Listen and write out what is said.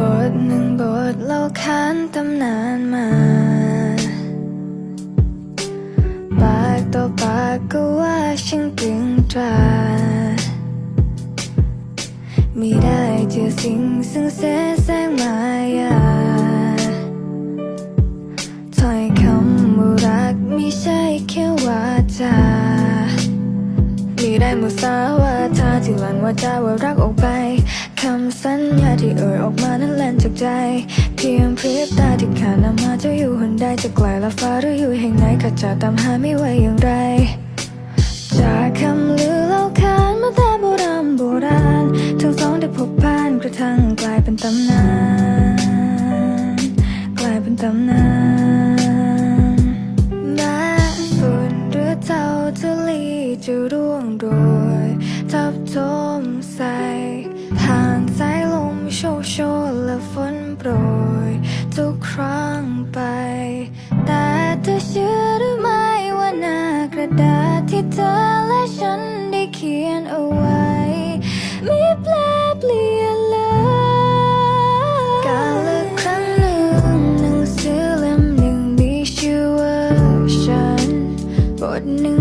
บทหนึ่งบทเล่าค้านตำนานมา ปากต่อปากก็ว่าฉันกึ่งตราไม่ได้เจอสิ่งซึ่งเสแสร้งมายาถ้อยคำว่ารักไม่ใช่แค่ว่าจามีได้มุสาวาทาที่หลั่นว่าจาว่ารักออกไปคำสัญญาที่เอ่ยออกมานั้น จากใจ เพียงพริบตาที่ขาดนำมาจะอยู่หนใดจะไกลละฟ้าหรืออยู่แห่งไหนข้าจะตามหาไม่ไหวอย่างไร จากคำลือเล่าขานมาแต่โบราณโบราณ ทั้งสองได้พบผ่านกระทั่งกลายเป็นตำนาน กลายเป็นตำนานแม้ฝนหรือเจ้าจะลีจะร่วงโรยทับทม โชนและฝนโปรยทุกครั้งไป แต่เธอเชื่อหรือไม่ว่าหน้ากระดาษที่เธอและฉันได้เขียนเอาไว้ ไม่แปลเปลี่ยนเลยกาลครั้งหนึ่งหนังสือเล่มหนึ่งมีชื่อว่าฉันบทหนึ่ง